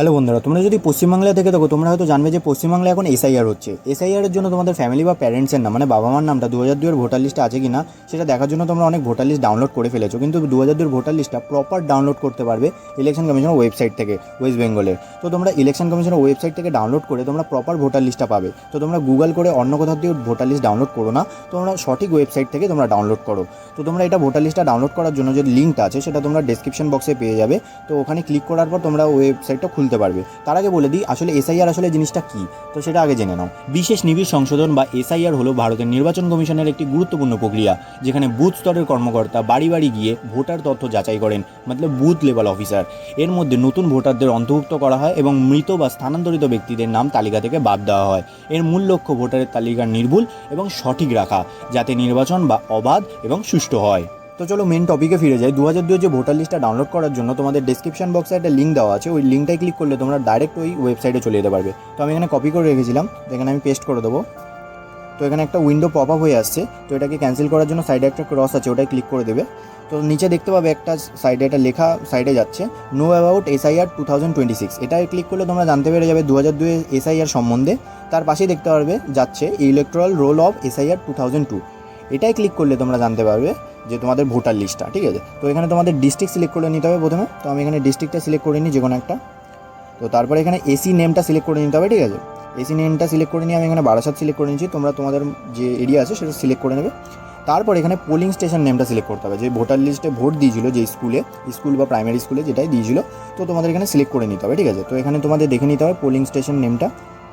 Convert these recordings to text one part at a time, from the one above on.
Hello বন্ধুরা, তোমরা যদি পশ্চিমবাংলা থেকে থাকো, তোমরা হয়তো জানবে যে পশ্চিমবাংলায় এখন এসআইআর হচ্ছে। এসআইআর এর জন্য তোমাদের ফ্যামিলি বা প্যারেন্টসের নাম মানে বাবা মার নামটা দু হাজার দুয়ের ভোটার লিস্টে আছে কি না সেটা দেখার জন্য তোমরা অনেক ভোটার লিস্ট ডাউনলোড করে ফেলেছো। কিন্তু দু হাজার দুয়ের ভোটার লিস্টটা প্রপার ডাউনলোড করতে পারবে ইলেকশন কমিশনের ওয়েবসাইট থেকে ওয়েস্ট বেঙ্গলের তো তোমরা ইলেকশন কমিশনের ওয়েবসাইট থেকে ডাউনলোড করে তোমরা প্রপার ভোটার লিস্টটা পাবে। তো তোমরা গুগল করে অন্য কোথাও দিয়ে ভোটার লিস্ট ডাউনলোড করো না, তোমরা সঠিক ওয়েবসাইট থেকে তোমরা ডাউনলোড করো। তো তোমরা এটা ভোটার লিস্টটা ডাউনলোড করার জন্য যে লিঙ্কটা আছে, সেটা তোমরা ডেসক্রিপশন বক্সে পেয়ে যাবে। তো ওখানে ক্লিক করার পর তোমরা ওয়েবসাইটটা খুলতে পারবে। তার আগে বলে দিই, আসলে এসআইআর আসলে জিনিসটা কী? তো সেটা আগে জেনে নাও। বিশেষ নিবিড় সংশোধন বা এসআইআর হলো ভারতের নির্বাচন কমিশনের একটি গুরুত্বপূর্ণ প্রক্রিয়া, যেখানে বুথ স্তরের কর্মকর্তা বাড়ি বাড়ি গিয়ে ভোটার তথ্য যাচাই করেন, মতলব বুথ লেভেল অফিসার। এর মধ্যে নতুন ভোটারদের অন্তর্ভুক্ত করা হয় এবং মৃত বা স্থানান্তরিত ব্যক্তিদের নাম তালিকা থেকে বাদ দেওয়া হয়। এর মূল লক্ষ্য ভোটারের তালিকা নির্ভুল এবং সঠিক রাখা, যাতে নির্বাচন বা অবাধ এবং সুষ্ঠু হয়। তো চলো মেন টপিকে ফিরে যাই। দু হাজার যে ভোটার লিস্টটা ডাউনলোড করার জন্য তোমাদের ডেসক্রিপশন বক্সে একটা লিঙ্ক দেওয়া আছে। ওই লিঙ্কটাই ক্লিক করলে তোমরা ডাইরেক্ট ওই ওয়েবসাইটে চলে যেতে পারবে। তো আমি এখানে কপি করে রেখেছিলাম। এখানে আমি পেস্ট করে দেবো। তো এখানে একটা উইন্ডো পপ আপ হয়ে আসছে। তো এটাকে ক্যান্সেল করার জন্য সাইডে একটা ক্রস আছে ওটাই ক্লিক করে দেবে। তো নিচে দেখতে পাবে একটা সাইডে একটা লেখা সাইডে যাচ্ছে no about SIR two thousand twenty six এটাই ক্লিক করলে তোমরা জানতে পেরে যাবে দু হাজার দুয়ে এসআইআর সম্বন্ধে। তার পাশেই দেখতে পারবে, যাচ্ছে electoral roll of SIR two thousand two এটাই ক্লিক করলে তোমরা জানতে পারবে। যে তোমাদের ভোটার লিস্টটা ঠিক আছে? তো এখানে তোমাদের ডিস্ট্রিক্ট সিলেক্ট করে নিতে হবে প্রথমে। তো আমি এখানে ডিস্ট্রিক্টটা সিলেক্ট করে নিই যে কোনো একটা। তো তারপরে এখানে এসি নেমটা সিলেক্ট করে নিতে হবে, ঠিক আছে? এসি নেমটা সিলেক্ট করে নিয়ে আমি এখানে বারাসাত সিলেক্ট করে নিচ্ছি তোমরা তোমাদের যে এরিয়া আছে সেটা সিলেক্ট করে নেবে। তারপর এখানে পোলিং স্টেশন নেমটা সিলেক্ট করতে হবে। যে ভোটার লিস্টে ভোট দিয়েছিল যে স্কুলে স্কুল বা প্রাইমারি স্কুলে যেটাই দিয়েছিল, তো তোমাদের এখানে সিলেক্ট করে নিতে হবে, ঠিক আছে? তো এখানে তোমাদের দেখে নিতে হবে পোলিং স্টেশন নেমটা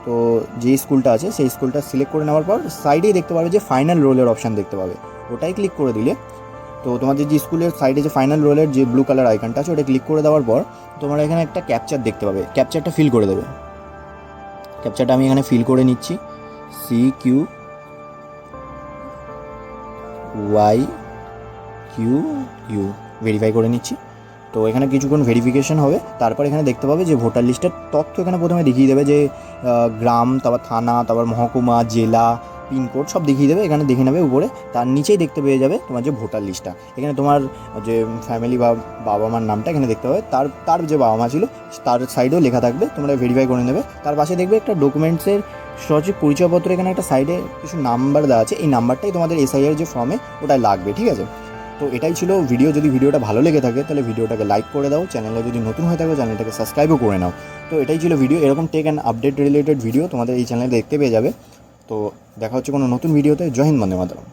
তো যে স্কুলটা আছে, সেই স্কুলটা সিলেক্ট করে নেওয়ার পর সাইডেই দেখতে পাবে যে ফাইনাল রোলের অপশান দেখতে পাবে। ওটাই ক্লিক করে দিলে, তো তোমাদের যে স্কুলের সাইডে যে ফাইনাল রোলের যে ব্লু কালার আইকনটা আছে, ওটা ক্লিক করে দেওয়ার পর তোমরা এখানে একটা ক্যাপচার দেখতে পাবে। ক্যাপচারটা ফিল করে দেবে। ক্যাপচারটা আমি এখানে ফিল করে নিচ্ছি। C Q Y Q U verify করে নিচ্ছি। তো এখানে কিছুক্ষণ ভেরিফিকেশন হবে, তারপর এখানে দেখতে পাবে যে ভোটার লিস্টের তথ্য এখানে প্রথমে দেখিয়ে দেবে যে গ্রাম, তারপর থানা, তারপর মহকুমা, জেলা, পিনকোড সব দেখিয়ে দেবে, এখানে দেখে নেবে উপরে, তার নিচেই দেখতে পেয়ে যাবে তোমার যে ভোটার লিস্টটা এখানে তোমার যে ফ্যামিলি বা বাবা মার নামটা এখানে দেখতে পাবে, তার তার যে বাবা মা ছিল, তার সাইডেও লেখা থাকবে, তোমরা ভেরিফাই করে নেবে। তার পাশে দেখবে একটা ডকুমেন্টসের সঠিক পরিচয়পত্র, এখানে একটা সাইডে কিছু নাম্বার দেওয়া আছে, এই নাম্বারটাই তোমাদের এসআইআর যে ফর্মে ওটাই লাগবে, ঠিক আছে? তো এটাই ছিল ভিডিও যদি ভিডিওটা ভালো লেগে থাকে, তাহলে ভিডিওটাকে লাইক করে দাও। চ্যানেলে যদি নতুন হয়ে থাকো চ্যানেলটাকে সাবস্ক্রাইবও করে নাও। তো এটাই ছিল ভিডিও এরকম tech and update related video তোমাদের এই চ্যানেলে দেখতে পেয়ে যাবে। তো দেখা হচ্ছে কোনো নতুন ভিডিওতে জয় হিন্দ, বন্দে মাতরম।